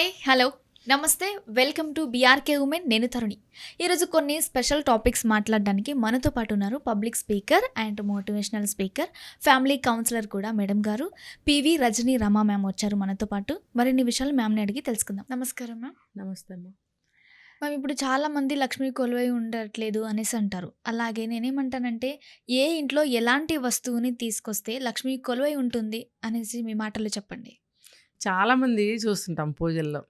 Hi hello. నమస్తే welcome to BRK women నేను తరుణి. ఈరోజు కొన్ని స్పెషల్ టాపిక్స్ మాట్లాడడానికి మనతో పాటు ఉన్నారు public speaker and motivational speaker family counsellor కూడా మేడం గారు పివి రజనీ రమా మ్యామ్ వచ్చారు మనతో పాటు. మరిన్ని విషయాలు మ్యామ్ని అడిగి తెలుసుకుందాం. నమస్కారం మ్యామ్. నమస్తే అమ్మా. మ్యామ్ ఇప్పుడు చాలా మంది లక్ష్మీ కొలువై ఉండట్లేదు అనేసి అంటారు. అలాగే నేనేమంటానంటే ఏ ఇంట్లో ఎలాంటి వస్తువుని తీసుకొస్తే లక్ష్మీ కొలువై ఉంటుంది అనేసి మీ మాటలు చెప్పండి. చాలా మంది చూస్తుంటాం పూజల్లో.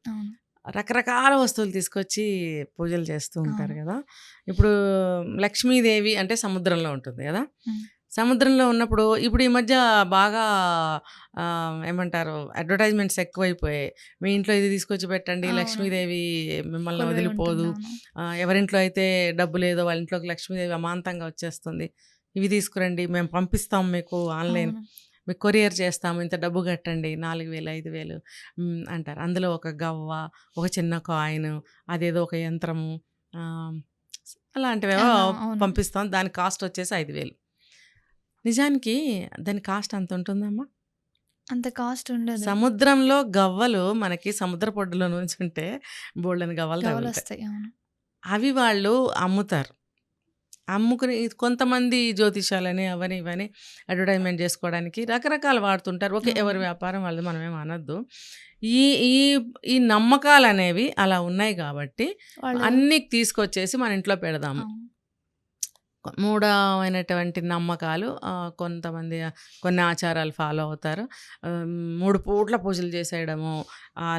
రకరకాల వస్తువులు తీసుకొచ్చి పూజలు చేస్తూ ఉంటారు. కదా! ఇప్పుడు లక్ష్మీదేవి అంటే సముద్రంలో ఉంటుంది కదా. సముద్రంలో ఉన్నప్పుడు ఇప్పుడు ఈ మధ్య బాగా ఏమంటారు అడ్వర్టైజ్మెంట్స్ ఎక్కువైపోయాయి. మీ ఇంట్లో ఇది తీసుకొచ్చి పెట్టండి. లక్ష్మీదేవి మిమ్మల్ని వదిలిపోదు. ఎవరింట్లో అయితే డబ్బు లేదో వాళ్ళ ఇంట్లోకి లక్ష్మీదేవి అమాంతంగా వచ్చేస్తుంది. ఇవి తీసుకురండి మేము పంపిస్తాం మీకు ఆన్లైన్. మీకు కొరియర్ చేస్తాము ఇంత డబ్బు కట్టండి నాలుగు వేలు ఐదు వేలు అంటారు. అందులో ఒక గవ్వ ఒక చిన్న కాయిన్ అదేదో ఒక యంత్రము అలాంటివేవో అవును. పంపిస్తాం. దాని కాస్ట్ వచ్చేసి ఐదు వేలు నిజానికి దాని కాస్ట్ అంత ఉంటుందమ్మా? అంత కాస్ట్ ఉండదు. సముద్రంలో గవ్వలు మనకి సముద్ర పొడ్డులో నుంచి ఉంటే బోల్డెన్ గవ్వలు అవి వాళ్ళు అమ్ముతారు. అమ్ముకుని కొంతమంది జ్యోతిషాలని అవని ఇవని అడ్వర్టైజ్మెంట్ చేసుకోవడానికి రకరకాల వాడుతుంటారు ఓకే. ఎవరి వ్యాపారం వాళ్ళది మనం ఏం అనొద్దు ఈ ఈ ఈ నమ్మకాలు అనేవి అలా ఉన్నాయి కాబట్టి వాళ్ళు అన్ని తీసుకొచ్చేసి మన ఇంట్లో పెడదాము. మూఢమైనటువంటి నమ్మకాలు కొంతమంది కొన్ని ఆచారాలు ఫాలో అవుతారు మూడు పూట్ల పూజలు చేసేయడము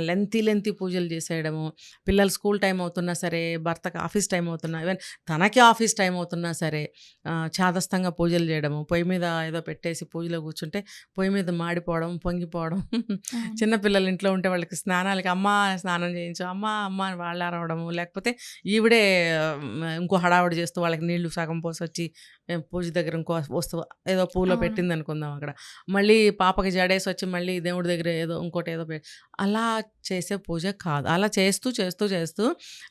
లెంతీ లెంతీ పూజలు చేసేయడము పిల్లలు స్కూల్ టైం అవుతున్నా సరే భర్తకి ఆఫీస్ టైం అవుతున్నా ఈవెన్ తనకి ఆఫీస్ టైం అవుతున్నా సరే చాదస్తంగా పూజలు చేయడము పొయ్యి మీద ఏదో పెట్టేసి పూజలో కూర్చుంటే పొయ్యి మీద మాడిపోవడం పొంగిపోవడం అవును. చిన్న పిల్లలు ఇంట్లో ఉంటే వాళ్ళకి స్నానాలకి అమ్మ స్నానం చేయించు అమ్మ అమ్మ వాళ్ళు అరవడము లేకపోతే ఈవిడే ఇంకో హడావుడి చేస్తూ వాళ్ళకి నీళ్ళు సగం ఏ, పూజ దగ్గర ఇంకో వస్తువు ఏదో పూలో. పెట్టింది అనుకుందాం అక్కడ మళ్ళీ పాపకి జడేసి వచ్చి మళ్ళీ దేవుడి దగ్గర ఏదో ఇంకోటి ఏదో అలా చేసే పూజ కాదు అలా చేస్తూ చేస్తూ చేస్తూ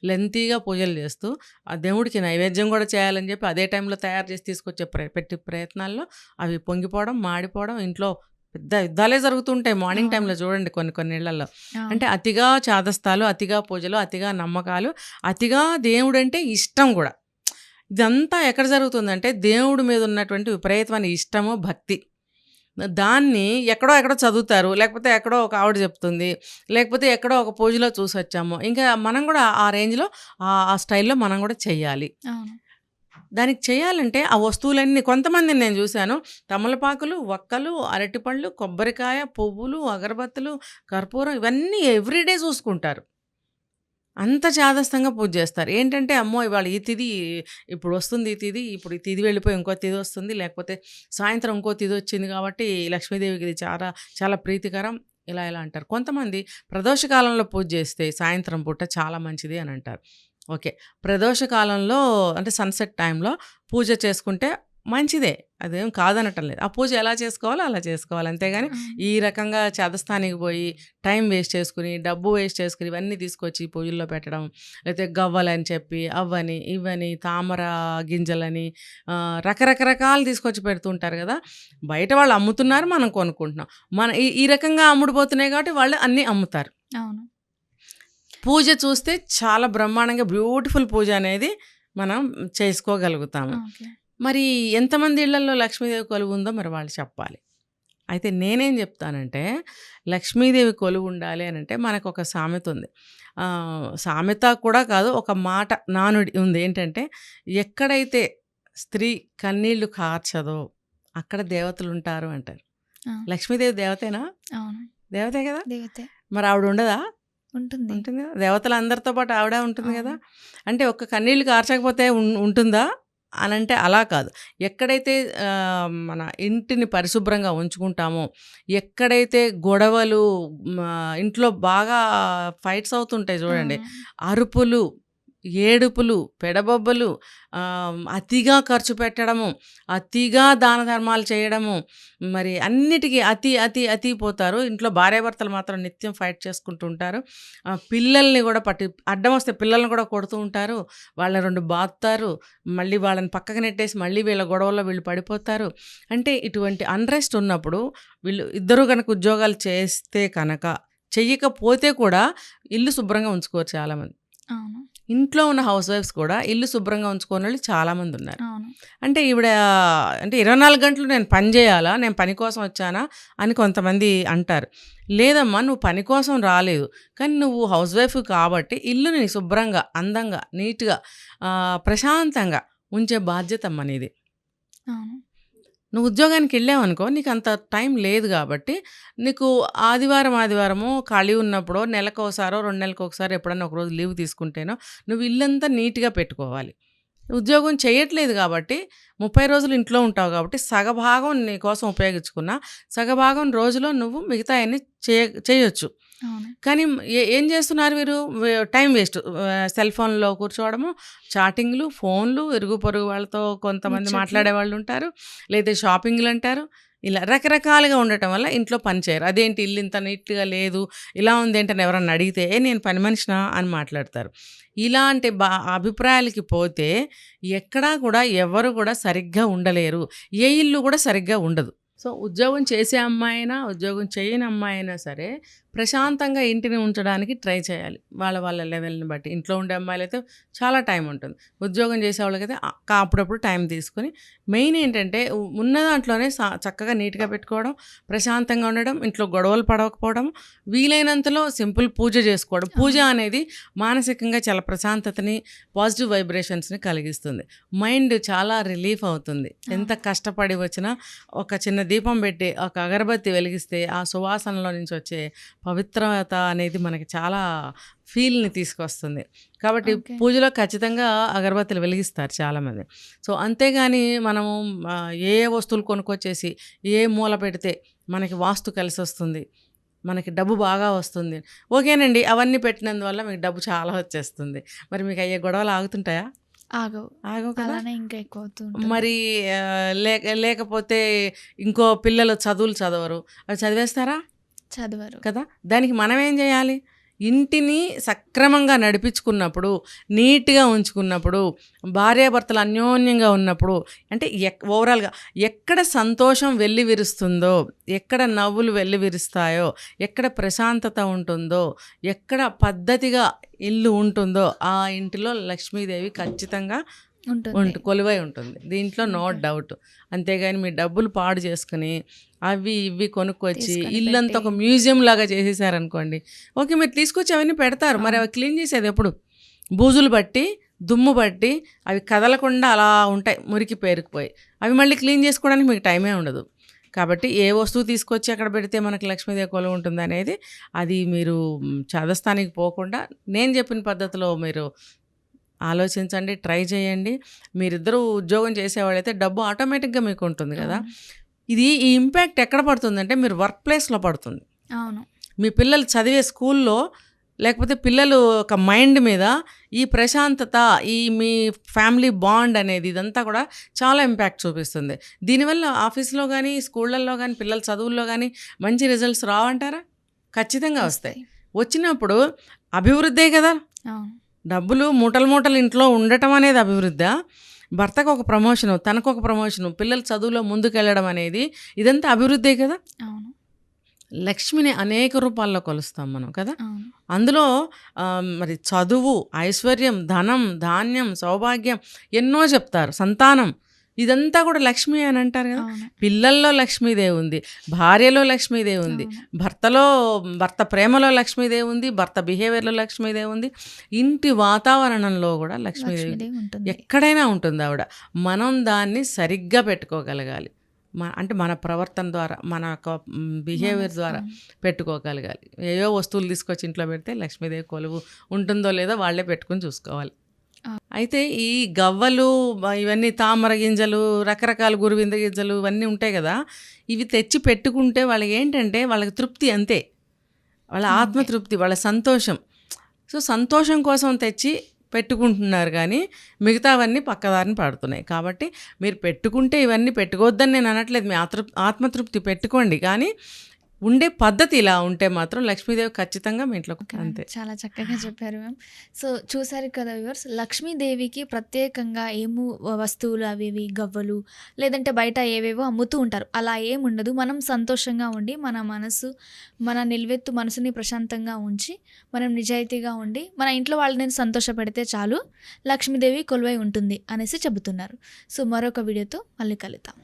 లెంతీగా పూజలు చేస్తూ ఆ దేవుడికి నైవేద్యం కూడా చేయాలని చెప్పి అదే టైంలో తయారు చేసి తీసుకొచ్చే ప్ర పెట్టి ప్రయత్నాల్లో అవి పొంగిపోవడం మాడిపోవడం ఇంట్లో పెద్ద యుద్ధాలే జరుగుతుంటాయి మార్నింగ్. టైంలో చూడండి కొన్ని కొన్ని ఇళ్ళలో. అంటే అతిగా చాదస్తాలు అతిగా పూజలు అతిగా నమ్మకాలు అతిగా దేవుడు అంటే ఇష్టం కూడా ఇదంతా ఎక్కడ జరుగుతుందంటే దేవుడి మీద ఉన్నటువంటి విపరీతమైన ఇష్టము భక్తి. దాన్ని ఎక్కడో ఎక్కడో చదువుతారు. లేకపోతే ఎక్కడో ఒక ఆవిడ చెప్తుంది. లేకపోతే ఎక్కడో ఒక పూజలో చూసి వచ్చాము. ఇంకా మనం కూడా ఆ రేంజ్లో ఆ- స్టైల్లో మనం కూడా చెయ్యాలి. దానికి చేయాలంటే ఆ వస్తువులన్నీ కొంతమందిని నేను చూశాను. తమలపాకులు వక్కలు అరటిపళ్ళు కొబ్బరికాయ పువ్వులు అగరబత్తులు కర్పూరం ఇవన్నీ ఎవ్రీడే చూసుకుంటారు. అంత చాదస్తంగా పూజ చేస్తారు. ఏంటంటే అమ్మో! ఇవాళ ఈ తిది ఇప్పుడు వస్తుంది ఈ తిది ఇప్పుడు ఈ తిది వెళ్ళిపోయి ఇంకో తిది వస్తుంది. లేకపోతే సాయంత్రం ఇంకో తిది వచ్చింది కాబట్టి లక్ష్మీదేవికి ఇది చాలా చాలా ప్రీతికరం. ఇలా ఇలా అంటారు. కొంతమంది ప్రదోషకాలంలో పూజ చేస్తే సాయంత్రం పూట చాలా మంచిది అని అంటారు. ఓకే. ప్రదోషకాలంలో అంటే సన్సెట్ టైంలో పూజ చేసుకుంటే మంచిదే. అదేం కాదనటం లేదు. ఆ పూజ ఎలా చేసుకోవాలో అలా చేసుకోవాలి. అంతేగాని. ఈ రకంగా చదస్థానికి పోయి టైం వేస్ట్ చేసుకుని డబ్బు వేస్ట్ చేసుకుని ఇవన్నీ తీసుకొచ్చి పూజల్లో పెట్టడం లేకపోతే గవ్వలని చెప్పి అవ్వని ఇవ్వని తామర గింజలని రకరకరకాలు తీసుకొచ్చి పెడుతుంటారు కదా. బయట వాళ్ళు అమ్ముతున్నారు మనం కొనుక్కుంటున్నాం. మన ఈ ఈ రకంగా అమ్ముడుపోతున్నాయి కాబట్టి వాళ్ళు అన్నీ అమ్ముతారు. అవును. పూజ చూస్తే చాలా బ్రహ్మాండంగా బ్యూటిఫుల్ పూజ అనేది మనం చేసుకోగలుగుతాము. మరి ఎంతమంది ఇళ్ళలో లక్ష్మీదేవి కొలువు ఉందో మరి వాళ్ళు చెప్పాలి. అయితే నేనేం చెప్తానంటే లక్ష్మీదేవి కొలువు ఉండాలి అని అంటే మనకు ఒక సామెత ఉంది. సామెత కూడా కాదు ఒక మాట నానుడి ఉంది. ఏంటంటే ఎక్కడైతే స్త్రీ కన్నీళ్ళు కార్చదో అక్కడ దేవతలు ఉంటారు అంటారు. లక్ష్మీదేవి దేవతేనా. దేవతే కదా? దేవతే. మరి ఆవిడ ఉండదా? ఉంటుంది. ఉంటుంది కదా? దేవతలు అందరితో పాటు ఆవిడ ఉంటుంది కదా. అంటే ఒక్క కన్నీళ్ళు కార్చకపోతే ఉంటుందా? అని అంటే అలా కాదు ఎక్కడైతే మన ఇంటిని పరిశుభ్రంగా ఉంచుకుంటామో ఎక్కడైతే గొడవలు ఇంట్లో బాగా ఫైట్స్ అవుతుంటాయి చూడండి. అరుపులు ఏడుపులు పెడబొబ్బలు అతిగా ఖర్చు పెట్టడము అతిగా దాన ధర్మాలు చేయడము మరి అన్నిటికీ అతి అతి అతి పోతారు. ఇంట్లో భార్యాభర్తలు మాత్రం నిత్యం ఫైట్ చేసుకుంటూ ఉంటారు. పిల్లల్ని కూడా పట్టి అడ్డం వస్తే పిల్లల్ని కూడా కొడుతూ ఉంటారు. వాళ్ళని రెండు బాత్తారు మళ్ళీ వాళ్ళని పక్కకు నెట్టేసి మళ్ళీ వీళ్ళ గొడవల్లో వీళ్ళు పడిపోతారు. అంటే ఇటువంటి అన్రెస్ట్ ఉన్నప్పుడు వీళ్ళు ఇద్దరు కనుక ఉద్యోగాలు చేస్తే కనుక చెయ్యకపోతే కూడా ఇల్లు శుభ్రంగా ఉంచుకోరు చాలామంది. అవును. ఇంట్లో ఉన్న హౌస్ వైఫ్స్ కూడా ఇల్లు శుభ్రంగా ఉంచుకోని వాళ్ళు చాలామంది ఉన్నారు. అంటే ఈవిడ అంటే ఇరవై నాలుగు గంటలు నేను పని చేయాలా? నేను పని కోసం వచ్చానా? అని కొంతమంది అంటారు. లేదమ్మా నువ్వు పని కోసం రాలేదు. కానీ నువ్వు హౌస్ వైఫ్ కాబట్టి ఇల్లుని శుభ్రంగా అందంగా నీట్గా ప్రశాంతంగా ఉంచే బాధ్యత అమ్మ నీది. నువ్వు ఉద్యోగానికి వెళ్ళావనుకో నీకు అంత టైం లేదు కాబట్టి నీకు ఆదివారం ఆదివారము ఖాళీ ఉన్నప్పుడో నెలకు ఒకసారో రెండు నెలలకు ఒకసారి ఎప్పుడైనా ఒక రోజు లీవ్ తీసుకుంటేనో నువ్వు ఇల్లంతా నీట్గా పెట్టుకోవాలి. ఉద్యోగం చేయట్లేదు కాబట్టి ముప్పై రోజులు ఇంట్లో ఉంటావు కాబట్టి సగభాగం నీ కోసం ఉపయోగించుకున్నా సగభాగం రోజులో నువ్వు మిగతా అన్ని చేయ చేయొచ్చు. కానీ ఏ- ఏం చేస్తున్నారు మీరు వే- టైం వేస్ట్. సెల్ ఫోన్లో కూర్చోవడము చాటింగ్లు ఫోన్లు ఇరుగు పొరుగు వాళ్ళతో కొంతమంది. మాట్లాడే వాళ్ళు ఉంటారు లేదా షాపింగ్లు అంటారు. ఇలా రకరకాలుగా ఉండటం వల్ల ఇంట్లో పని చేయరు. అదేంటి ఇల్లు ఇంత నీట్గా లేదు ఇలా ఉంది ఏంటని ఎవరన్నా అడిగితే "ఏ, నేను పని మనిషినా? అని మాట్లాడతారు. ఇలాంటి బా అభిప్రాయాలకి పోతే ఎక్కడా కూడా ఎవరు కూడా సరిగ్గా ఉండలేరు. ఏ ఇల్లు కూడా సరిగ్గా ఉండదు. సో ఉద్యోగం చేసే అమ్మాయి అయినా ఉద్యోగం చేయని అమ్మాయి అయినా సరే ప్రశాంతంగా ఇంటిని ఉంచడానికి ట్రై చేయాలి. వాళ్ళ వాళ్ళ లెవెల్ని బట్టి. ఇంట్లో ఉండే అమ్మాయిలు అయితే చాలా టైం ఉంటుంది. ఉద్యోగం చేసే వాళ్ళకైతే అప్పుడప్పుడు టైం తీసుకొని మెయిన్ ఏంటంటే ఉన్న దాంట్లోనే సా- చక్కగా నీట్గా పెట్టుకోవడం ప్రశాంతంగా ఉండడం ఇంట్లో గొడవలు పడకపోవడం వీలైనంతలో సింపుల్ పూజ చేసుకోవడం. పూజ అనేది మానసికంగా చాలా ప్రశాంతతని పాజిటివ్ వైబ్రేషన్స్ని కలిగిస్తుంది. మైండ్ చాలా రిలీఫ్ అవుతుంది. ఎంత కష్టపడి వచ్చినా ఒక చిన్న దీపం పెట్టి ఒక అగరబత్తి వెలిగిస్తే ఆ సువాసనలో నుంచి వచ్చే పవిత్రత అనేది మనకి చాలా ఫీల్ని తీసుకొస్తుంది. కాబట్టి. పూజలో ఖచ్చితంగా అగరబత్తులు వెలిగిస్తారు చాలామంది. సో అంతేగాని మనము ఏ ఏ వస్తువులు కొనుక్కొచ్చేసి ఏ మూల పెడితే మనకి వాస్తు కలిసి వస్తుంది మనకి డబ్బు బాగా వస్తుంది. ఓకేనండి అవన్నీ పెట్టినందువల్ల మీకు డబ్బు చాలా వచ్చేస్తుంది. మరి మీకు అయ్యే గొడవలు ఆగుతుంటాయా? ఆగవు. ఆగవు కదా? అలానే ఇంకా ఎక్కువ అవుతుంది మరి లేక లేకపోతే ఇంకో పిల్లలు చదువులు చదవరు. అవి చదివేస్తారా? చదవరు. కదా? దానికి మనం ఏం చేయాలి? ఇంటిని సక్రమంగా నడిపించుకున్నప్పుడు నీట్గా ఉంచుకున్నప్పుడు భార్యాభర్తలు అన్యోన్యంగా ఉన్నప్పుడు అంటే ఎక్ ఓవరాల్గా ఎక్కడ సంతోషం వెళ్ళి విరుస్తుందో ఎక్కడ నవ్వులు వెళ్ళి విరుస్తాయో ఎక్కడ ప్రశాంతత ఉంటుందో ఎక్కడ పద్ధతిగా ఇల్లు ఉంటుందో ఆ ఇంటిలో లక్ష్మీదేవి ఖచ్చితంగా కొలువై ఉంటుంది. దీంట్లో నో. డౌట్. అంతేగాని మీ డబ్బులు పాడు చేసుకుని అవి ఇవి కొనుక్కొచ్చి ఇల్లంతా ఒక. మ్యూజియం లాగా చేసేసారనుకోండి. ఓకే మీరు తీసుకొచ్చి అవన్నీ పెడతారు. మరి అవి క్లీన్ చేసేది ఎప్పుడు? బూజులు బట్టి దుమ్ము బట్టి అవి కదలకుండా అలా ఉంటాయి మురికి పేరుకుపోయి. అవి మళ్ళీ క్లీన్ చేసుకోవడానికి మీకు టైమే ఉండదు. కాబట్టి ఏ వస్తువు తీసుకొచ్చి అక్కడ పెడితే మనకి లక్ష్మీదేవి కొలువు ఉంటుంది అనేది అది మీరు చదస్థానికి పోకుండా నేను చెప్పిన పద్ధతిలో మీరు ఆలోచించండి ట్రై చేయండి. మీరిద్దరూ ఉద్యోగం చేసేవాళ్ళైతే డబ్బు ఆటోమేటిక్గా మీకు ఉంటుంది కదా. ఇది ఈ ఇంపాక్ట్ ఎక్కడ పడుతుందంటే మీరు వర్క్ ప్లేస్లో పడుతుంది. అవును. మీ పిల్లలు చదివే స్కూల్లో లేకపోతే పిల్లలు ఒక మైండ్ మీద ఈ ప్రశాంతత ఈ మీ ఫ్యామిలీ బాండ్ అనేది ఇదంతా కూడా చాలా ఇంపాక్ట్ చూపిస్తుంది. దీనివల్ల ఆఫీస్లో కానీ స్కూళ్ళల్లో కానీ పిల్లల చదువుల్లో కానీ మంచి రిజల్ట్స్ రావంటారా? ఖచ్చితంగా వస్తాయి. వచ్చినప్పుడు అభివృద్ధే కదా. డబ్బులు మూటలు మూటలు ఇంట్లో ఉండటం అనేది అభివృద్ధి. భర్తకు ఒక ప్రమోషను తనకు ఒక ప్రమోషను పిల్లల చదువులో ముందుకెళ్ళడం అనేది ఇదంతా అభివృద్ధే కదా? అవును. లక్ష్మిని అనేక రూపాల్లో కొలుస్తాం మనం కదా? అందులో మరి చదువు ఐశ్వర్యం ధనం ధాన్యం సౌభాగ్యం ఎన్నో చెప్తారు. సంతానం ఇదంతా కూడా లక్ష్మి అని అంటారు కదా. పిల్లల్లో లక్ష్మీదేవి ఉంది భార్యలో లక్ష్మీదేవి ఉంది. భర్తలో భర్త ప్రేమలో లక్ష్మీదేవి ఉంది భర్త బిహేవియర్లో లక్ష్మీదేవి ఉంది. ఇంటి వాతావరణంలో కూడా లక్ష్మీదేవి ఎక్కడైనా ఉంటుంది ఆవిడ. మనం దాన్ని సరిగ్గా పెట్టుకోగలగాలి. మన అంటే మన ప్రవర్తన ద్వారా మన యొక్క బిహేవియర్ ద్వారా పెట్టుకోగలగాలి. ఏవో వస్తువులు తీసుకొచ్చి ఇంట్లో పెడితే లక్ష్మీదేవి కొలువు ఉంటుందో లేదో వాళ్ళే పెట్టుకుని చూసుకోవాలి. అయితే ఈ గవ్వలు ఇవన్నీ తామర గింజలు రకరకాల గురువింద గింజలు ఇవన్నీ ఉంటాయి కదా ఇవి తెచ్చి పెట్టుకుంటే వాళ్ళకి ఏంటంటే వాళ్ళకి తృప్తి అంతే. వాళ్ళ. ఆత్మతృప్తి వాళ్ళ సంతోషం. సో సంతోషం కోసం తెచ్చి పెట్టుకుంటున్నారు కానీ మిగతావన్నీ పక్కదారిని పడుతున్నాయి. కాబట్టి మీరు పెట్టుకుంటే ఇవన్నీ పెట్టుకోవద్దని నేను అనట్లేదు. మీ ఆతృ ఆత్మతృప్తి పెట్టుకోండి. కానీ ఉండే పద్ధతి ఇలా ఉంటే మాత్రం లక్ష్మీదేవి ఖచ్చితంగా మీ ఇంట్లో. అంతే. చాలా చక్కగా చెప్పారు మ్యామ్. సో చూసారు కదా వ్యూవర్స్ లక్ష్మీదేవికి ప్రత్యేకంగా ఏమో వస్తువులు అవి ఇవి గవ్వలు లేదంటే బయట ఏవేవో అమ్ముతూ ఉంటారు. అలా ఏం ఉండదు. మనం సంతోషంగా ఉండి మన మనసు మన నిల్వెత్తు మనసుని ప్రశాంతంగా ఉంచి మనం నిజాయితీగా ఉండి మన ఇంట్లో వాళ్ళని సంతోషపెడితే చాలు లక్ష్మీదేవి కొలువై ఉంటుంది అనేసి చెబుతున్నారు. సో మరొక వీడియోతో మళ్ళీ కలుద్దాం.